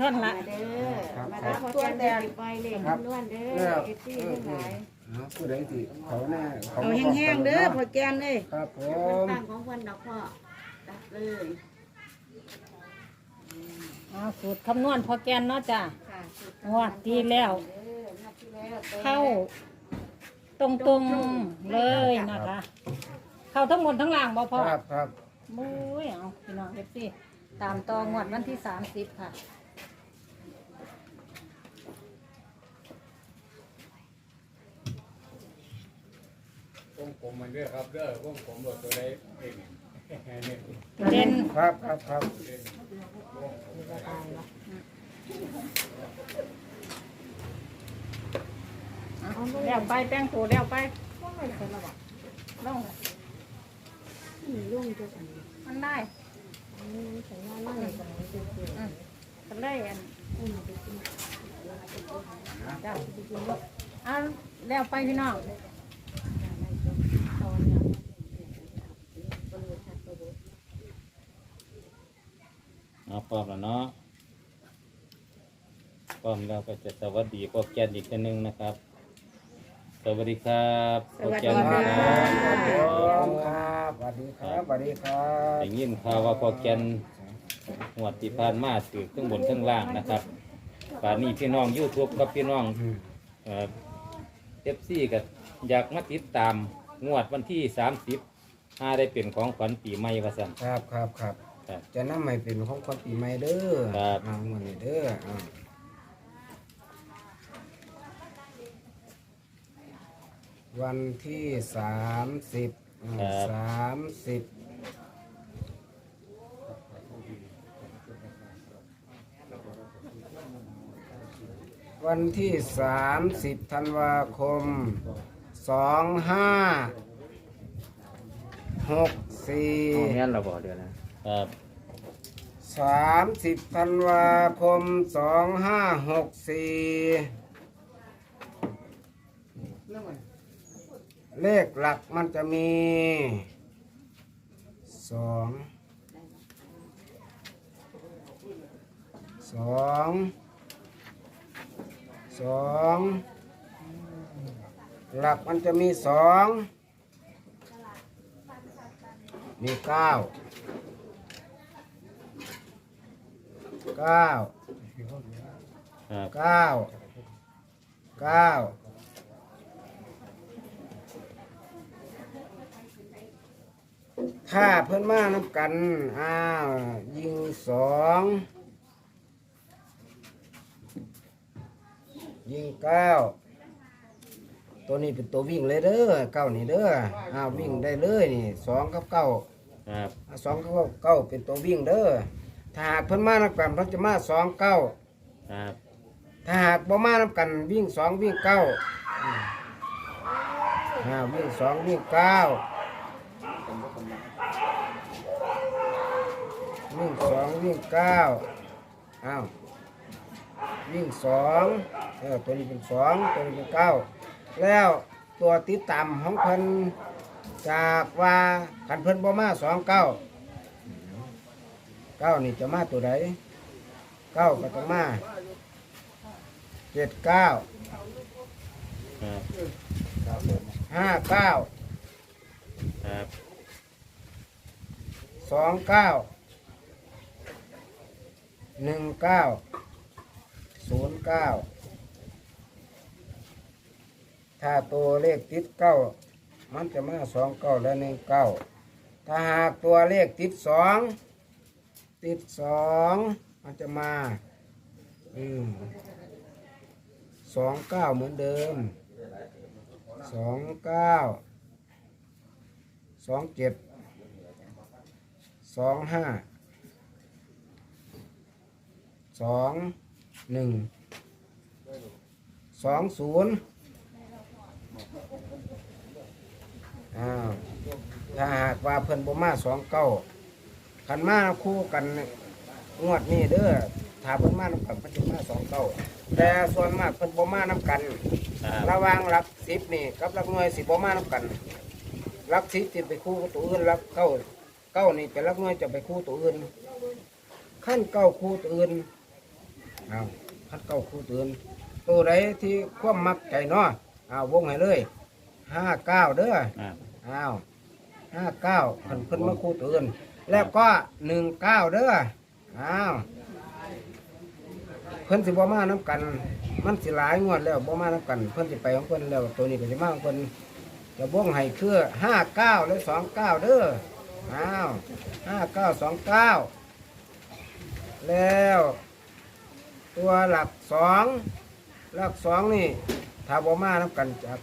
ท่อนละมาเด้อครับมารับตัวแต่ไปเลขครับคำนวณเด้แล้อวเอฟซีทั้งหลายเอาผู้ใดสิเขาแน่เขาเอาแห้งๆเด้อพอแกนเอ้ยครับผมันมตั้งของวันดอกพ่อตัดเลยเอาสูตรคำนวณพอแกนเนาะจ้ะค่ะงวดที่แล้วเด้องวดที่แล้ว เข้าตรงตรงๆเลยนะคะ เข้าทั้งหมดทั้งล่างบ่พ่อครับครับมุ้ยเอาพี่น้องเอฟซีตามต่องวดวันที่สามสิบค่ะ วงผมมันเด้อครับเด้อวงผมรถตัวใดเองนี่เด่นครับครับครับเอาแล้วไปแป้งตัวแล้วไปลงมีลุงจะสั่งมันได้สัญญาณนั่นเลยสั่งเลยคืออืมกันเลยอันจ้ะเอาแล้วไปพี่น้อง เอาพร้อมแล้วเนาะพร้อมแล้วก็จะสวัสดีพวกแกนอีกทีหนึงนะครับ สวัสดีครับพวกแกนคครัรับบครับสวัสดีครับสวัสดีครับได้ยินข่าวว่าพวกแกนหัวดที่ผ่านมาถือทั้งบนทั้งล่างนะครับป่านนี้พี่น้องยูทูบกับพี่น้องเอฟซีก็อยากมาติดตามงวดวันที่สามสิบห้าได้เป็นของขวัญปีใหม่วะสันครับครับครับ ครับ จะนำใหม่เป็นของคนปีใหม่เด้อครับ เอาเงินนี้เด้อเอาวันที่สามสิบสามสิบวันที่สามสิบธันวาคมสองห้าหกสี่แม่นเราบอกเดี๋ยวนะครับ สามสิบธันวาคมสองห้าหกสี่เลขหลักมันจะมีสองสองสองหลักมันจะมีสองมีเก้า เก้าครับเก้าเก้าถ้าเพิ่นมาน้ำกัน อ้าว ยิงสองยิงเก้าตัวนี้เป็นตัววิ่งเลยเด้อเก้านี่เด้ออ้าววิ่งได้เลยนี่สองกับเก้าครับอ่าสองกับเก้าเป็นตัววิ่งเด้อ ถ้าหากเพิ่นมาน้ำกันเพิ่นจะมาสองเก้าครับถ้าหากบ่มาน้ำกันวิ่งสองวิ่งเก้าอืมอ่าวิ่งสองวิ่งเก้าวิ่งสองวิ่งเก้าอ้าววิ่งสองเออตัวนี้เป็นสองตัวนี้เป็นเก้าแล้วตัวติดตามของเพิ่นจากว่ากันเพิ่นบ่มาสองเก้า เก้านี่จะมาตัวใดเก้าก็ต้องมาเจ็ดเก้าครับห้าเก้าครับสองเก้าหนึ่งเก้าศูนย์เก้าถ้าตัวเลขติดเก้ามันจะมาสองเก้าและหนึ่งเก้าถ้าหากตัวเลขติดสอง ติดสองมันจะมาอืมสองเก้าเหมือนเดิมสองเก้าสองเจ็ดสองห้าสองหนึ่งสองศูนย์อ้าวถ้าหากว่าเพิ่นบ่มาสองเก้า คันมาคู่กันเนี่ยงวดนี้เด้อถ้าเพิ่นมานำกันเพิ่นจะมาสองเก้าแต่ส่วนมากเพิ่นบ่มานำกัน ครับระหว่างหลักสิบนี่กับหลักหน่วยสิบ่มานำกันหลักสิบจะไปคู่กับตัวอื่นหลักเก้าเก้านี่เป็นหลักหน่วยจะไปคู่ตัวอื่นขั้นเก้าคู่ตัวอื่นเอาคัดเก้าคู่ตื่นตัวใดที่ความมักใจเนาะเอาวงให้เลยห้าเก้าเด้ออ่าอ้าวห้าเก้าพันเพิ่นมาคู่ตื่น แล้วก็หนึ่งเก้าเด้ออ้าวเพิ่นสิบ่มาน้ำกัน มันสิหลายงวดแล้วบ่มาน้ำกัน เพิ่นสิไปของเพิ่นแล้วตัวนี้ก็สิมาของเพิ่นจะบ่งให้คือห้าเก้าและสองเก้าเด้ออ้าวห้าเก้าสองเก้าแล้ว ตัวหลักสองหลักสองนี่ถ้าบ่มาน้ำกันจาก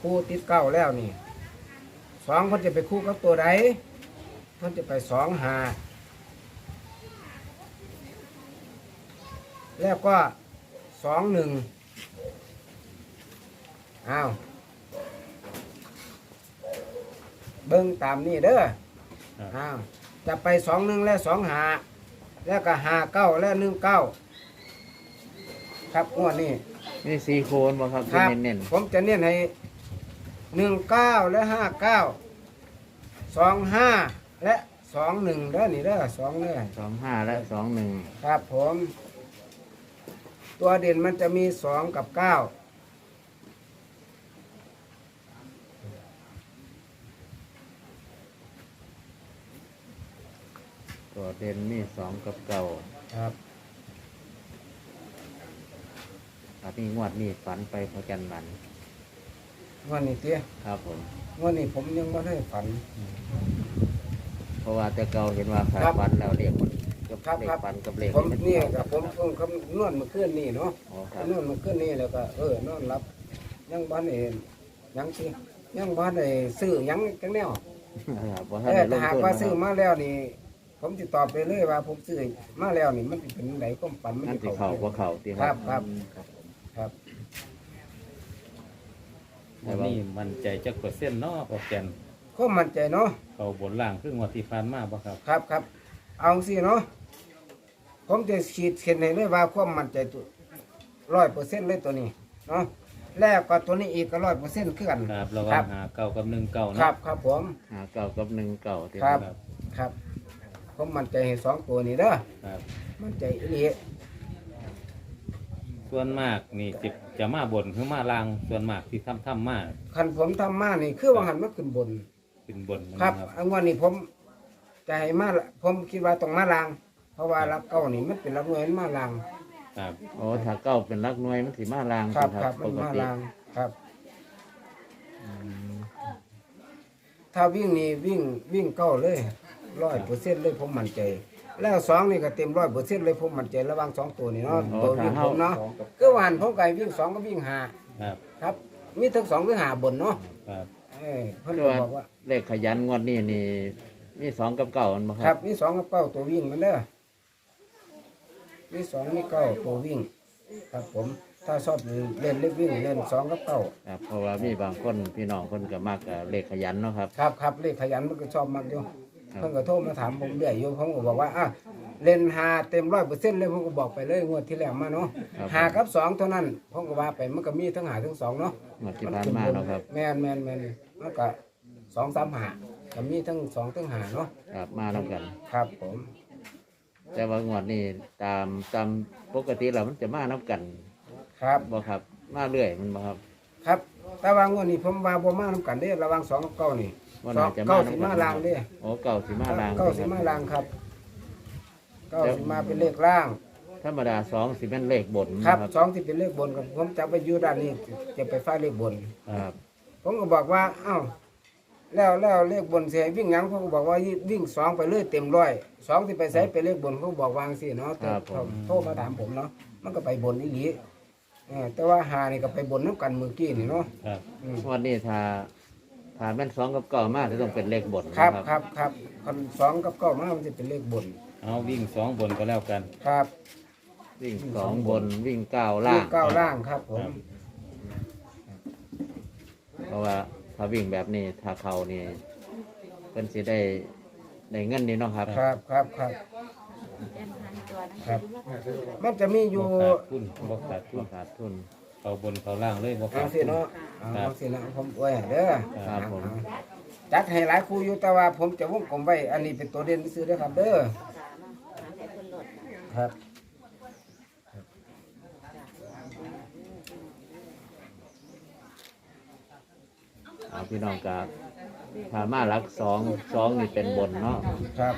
คู่ติดเก้าแล้วนี่สองเพิ่นจะไปคู่กับตัวใด เพิ่นจะไปสองหาแล้วก็สองหนึ่งอ้าว เบิ้งตามนี่เด้ออ้าวจะไปสองหนึ่งและสองหาแล้วก็หาเก้าและหนึ่งเก้าครับงวดนี้นี่ซีโคนบ่ครับครัจะเน้นผมจะเน้นให้หนึ่งเก้าและห้าเก้าสองห้า และสองหนึ่งเด้อนี่เด้อสองเด้อสองห้าและสองหนึ่งครับผม ตัวเด่นมันจะมีสองกับเก้าตัวเด่นมีสองกับเก่าครับอันนี้งวดนี้ฝันไปพอกันบันงวันนี้เตี้ยครับผมงวันนี้ผมยังไม่ได้ฝัน เพราะว่าแต่เก่าเห็นว่าขาครับฝันแล้วเรียกมันกับครับเลขครับฝันกับเลขผมมันี่เข้ากับผมเพิ่งคำนวณมาขึ้นนี่เนาะอ๋อครับ คำนวณมาขึ้นนี่แล้วก็เออนอนรับยังบ้านเองยังสิยังบ้านไอ้ซื้อยังจังแนวครับว่าเอท่านอได้ลถ้างหากทุนว่านะคซื้อรับมาแล้วนี่ ผมจะตอบไปเลยว่า ผมซื้อมาแล้วนี่มันสิเป็นไหนก็ฝันมันนั่นสิสิเข่าเข้าว่าเข่าตีครับครับครับ วันนี้มันใจจักเปอร์เซ็นต์เนาะพอแกน ก็มั่นใจเนาะเขาบนล่างครึ่งวันที่ผ่านมาบ่ครับ ครับครับเอาสิเนาะผมจะฉีดเข็นให้เลยว่าความมั่นใจตัวร้อยเปอร์เซ็นต์เลยตัวนี้เนาะแล้วก็ตัวนี้อีกก็ร้อยเปอร์เซ็นต์ขึ้นกันครับระหคว่ารังหาเก่ากับหนึ่งเก่าคเนาะรับ ครับผมหาเก่ากับหนึ่งเก่าตีครับครับ ครับ ผมมั่นใจให้สองตัวนี้เด้อครับ มั่นใจอีหลีส่วนมากนี่จะจะมาบนคือมาล่างส่วนมากที่ทำทำมาคันผมทำมานี่คือว่าหันมาขึ้นบน ขึ้นบนครับนะอันวันนี้ผมจะให้มาละผมคิดว่าต้องมาลาง เพราะว่ารักเก้านี่มันเป็นรักหน่วยมันมาลาง ครับโอ้ถ้าเก่าเป็นรักหน่วยมันสิมาลางครับสิครับปมันกมาติลางครับถ้าวิ่งนี่วิ่งวิ่งเก้าเลยร้อยเปอร์เซ็นต์เลยผมมั่นใจ แล้วสองนี่ก็เต็มร้อยเปอร์เซ็นต์เลยผมมั่นใจระหว่างสองตัวนี่เนาะโอ้ตัวถ้าวิ่งเฮาผมเนาะก็วาหันผมไก่วิ่งสองก็วิ่งหาครับครับ มีทั้งสองหรือหาบนเนาะครับ เอ้ยเพิ่นคือก็ว่าบอกว่าเลขขยันงวดนี้นี่ มีสองกับเก่ามันบ่คครัรับบมีสองกับเก้าตัววิ่งมันเด้อมีสองมีเก้าตัววิ่ง ครับผม ถ้าชอบเล่นเล็กวิ่งเล่นสองกับเก้าครับเพราะว่ามีบางคนพี่น้องคนก็มักกับเลขขยันเนาะครับ ครับครับเลขขยันมันก็ชอบมากอยู่ครับ เพิ่นก็โทรมาถามผมเรื่อยอยู่ผมก็บอกว่าอะเล่นหาเต็มร้อยเปอร์เซ็นต์เลยผมก็บอกไปเลยงวดที่แล้วมาเนาะครับ หากับสองเท่านั้นผมก็ว่าไปมันก็มีทั้งหาทั้งสองเนาะ งวดที่ผ่านมาเนาะครับ แม่นแม่นแม่นมันก็ สองสามหาก็มีทั้งสองทั้งหาเนาะครับมาแล้วกัน ครับผมแต่ว่างวดนี้ตามตามปกติแล้วมันจะมาน้ำกันครับบ่ครับ มาเรื่อยมันบ่ครับ ครับแต่ว่างวดนี้ผมว่าบ่มานํกันเด้ระหวังสองกับเก้านี่ว่าสอน่างจะเก้ามาสิน้ำกัมานลางเด้โอ้เก่าสิมาลางเก้าสิมาลางครับเก้าสิมาเป็นเลขล่าง ธรรมดาสองสิเป็นเลขบนครับนะสองที่เป็นเลขบนครับผมจะไปอยู่ด้านนี้จะไปฟ้าเลขบน ครับ ผมก็บอกว่า เอ้า แล้วแล้วเลขบนเสียวิ่งหยังเขาก็บอกว่าวิ่งสองไปเลยเต็มร้อยสองที่ไปใส่ไปเลขบนเขาบอกวางสิเนาะแต่เขาโทรมาถามผมเนาะมันก็ไปบนอีหลีเออแต่ว่าหานี่ก็ไปบนน้ำกันเมื่อกี้นี่เนาะครับ อืมงวันนี้ถ้าถ้าแม่นสองกับเก่ามาจะต้องเป็นเลขบนครับนะครับครับคันสองกับเก้ามามันจะเป็นเลขบนเอาวิ่งสองบนก็แล้วกัน ครับวิ่งสองบนวิ่งเก้าล่างเก้าล่างครับผมเพราะว่า ถ้าวิ่งแบบนี้ถ้าเขานี่เพิ่นสิได้ได้เงินนี่เนาะครับ ครับครับครับแอนพันตัวนะครับ มันจะมีอยู่บ่ขาดทุนบ่ขาดทุบ่นขาดทุนเขาบนเขาล่างเลยบ่เอาขาดสิทุน เนาะเอาสินะผมอวยให้เด้อครับผม จัดให้หลายคู่อยู่แต่ว่าผมจะวงกลมไว้อันนี้เป็นตัวเด่นซื้อเด้อครับ เด้อขาเนาะขาแต่คนหลดครับ เอาพี่น้องกับพามารักสองสองนี่เป็นบนเนาะครับ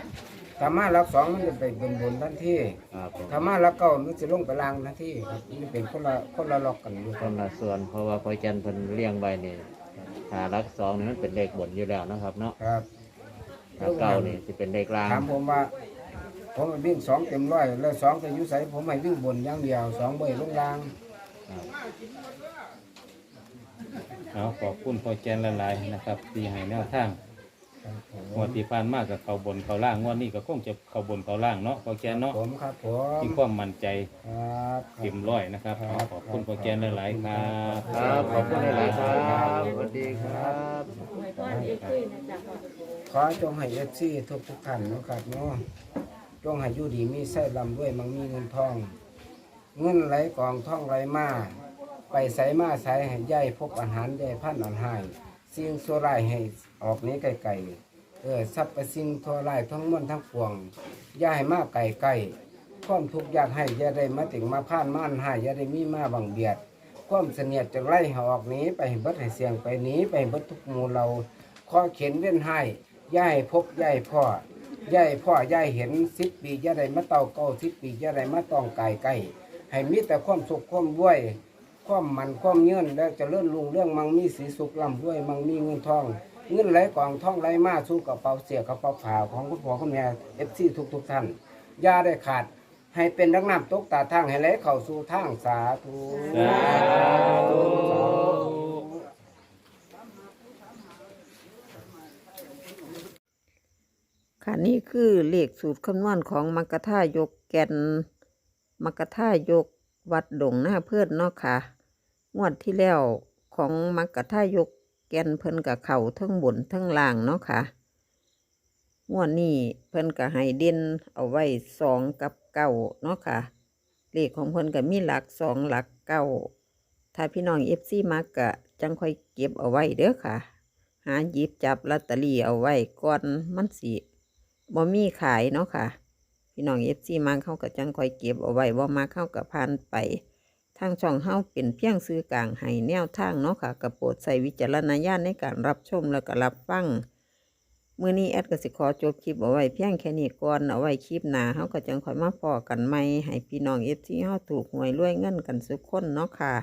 ธรรมะรักสองมันจะไปบนบนทันทีครับผมธรรมะรักเก้ามันจะลงไปล่างทันทีครับมันเป็นคนละคนละล็อกกันอยู่คนละส่วนเพราะว่าพอจันเพิ่นเลี้ยงไว้นี่ถ้ารักสองนี่มันเป็นเลขบนอยู่แล้วนะครับเนาะครับถ้าเก้านี่จะเป็นเลขล่างถามผมว่า ผมให้วิ่งสองเต็มร้อยแล้วสองจะอยู่ใสผมให้วิ่งบนอย่างเดียวสองใบลงล่าง ครับ เอาขอบคุณพ่อแกนหลายๆนะครับที่ให้แนวทางครับผมงวดที่ผ่านมากับเขาบนเขาล่างงวดนี้ก็คงจะเขาบนเขาล่างเนาะพ่อแกนเนาะผมครับผมมีความมั่นใจครับ เต็มร้อยนะครับเอาขอบคุณพ่อแกนหลายๆครับครับขอบคุณหลายๆครับสวัสดีครับอวยพรเอ้คุยนะจ๊ะพ่อขอจงให้เอฟซีทุกทุกๆท่านเนาะครับเนาะจงให้อยู่ดีมีไส้ลำด้วยมังมีเงินทอง เงินไหลกองท่องไหลมา ไปใส่มาใส่ให้ย่ายพบอาหารย่ายพันอันหายสิ่งชั่วร้ายให้ออกนี้ไกลๆเออทรัพย์ปสิ่งทั่วร้ายทั้งมวลทั้งปวงอย่าให้มาไกลไกลความทุกข์อยากให้อย่าได้มาถึงมาพ่านม่านให้อย่าได้มีมาบังเบียด ความเสนียดจะไล่ห้ออกนี้ไปเบิดให้เสียงไปนี้ไปเบิดทุกมูเราข้อเขียนเว้นให้ย่าให้พบย่าให้พ่อย่าให้พ่อย่าให้เห็นสิบปีย่าได้มาเต่าเก้าสิบปีย่าได้มาตองไก่ไก่ให้มีแต่ความสุขความรวย ความมันความเงื่อนและเจะเลื่อนลุงเรื่องมังมีสีสุขลำด้วยมังมีเงินทอง เงินไหลกองท่องไหลมาสู้กระเป๋าเสียกระเป๋าผ่าของคุณพ่อคุณแม่เอฟซีทุกทุกท่านยาได้ขาดให้เป็นนักน้ำตกตาทางให้ไหลเข้าสู่ทางสาธุค่ะนี่คือเลขสูตรคำนวณของมักกะท่ายกแกนมักกะท่ายก วัดดงหน้าเพื่อนเนาะค่ะ งวดที่แล้วของมักกะท่ายกแกนเพิ่นกับเข่าทั้งบนทั้งล่างเนาะค่ะ งวดนี้เพิ่นกับให้เด่นเอาไว้สองกับเก้าเนาะค่ะ เลขของเพิ่นกับมีหลักสองหลักเก้าถ้าพี่น้องเอฟซีมักกะจังค่อยเก็บเอาไว้เด้อค่ะ หาหยิบจับลอตเตอรี่เอาไว้ก่อนมันสิบ่มีขายเนาะค่ะ พี่น้องเอฟซีมักเข้ากับจังคอยเก็บเอาไว้บ่ามาเข้ากับพันไป ทางช่องเฮาเป็นเพียงซื้อกลางให้แนวทางเนาะค่ะกระโปรดใส่วิจารณญาณในการรับชมแล้วก็รับฟังเมื้อนี้แอดก็สิขอจบคลิปเอาไว้เพียงแค่นี้ก่อนเอาไว้คลิปหน้าเฮาก็จังคอยมาพอกันใหม่ให้พี่น้อง FC เฮาถูกหวยรวยเงินกันสุกคนเนาะค่ะ